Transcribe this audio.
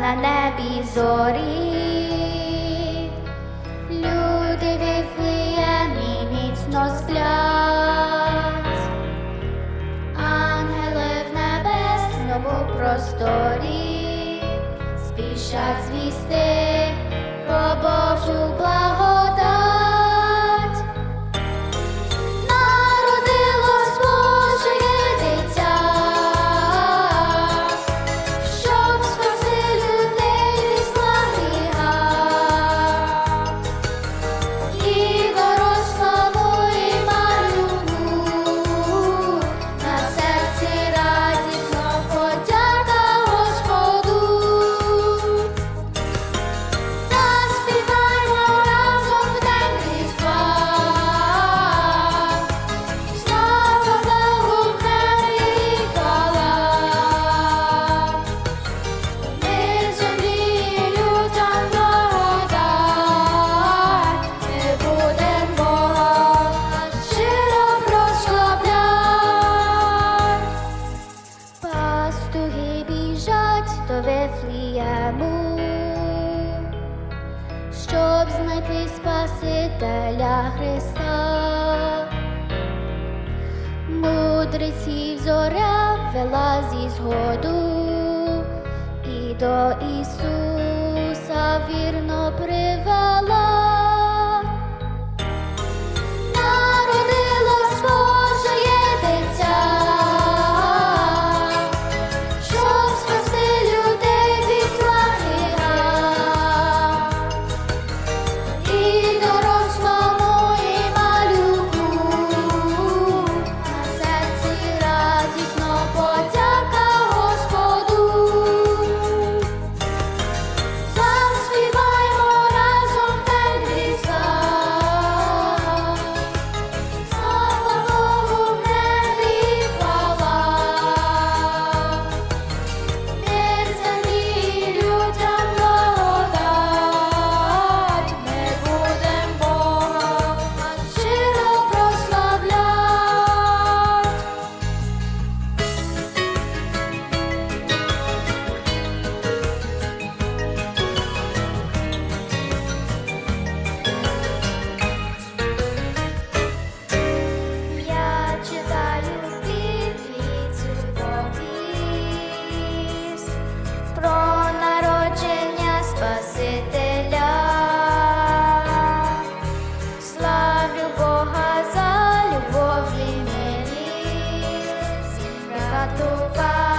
на небі зорі. Люди вифлеємі міцно сплять, ангели в небесному просторі спішать звісти про Божу благодать. Пастухи біжать до Вифлієму, щоб знайти Спасителя Христа. Мудреців зоря вела зі згоду і до Ісуса Jeová.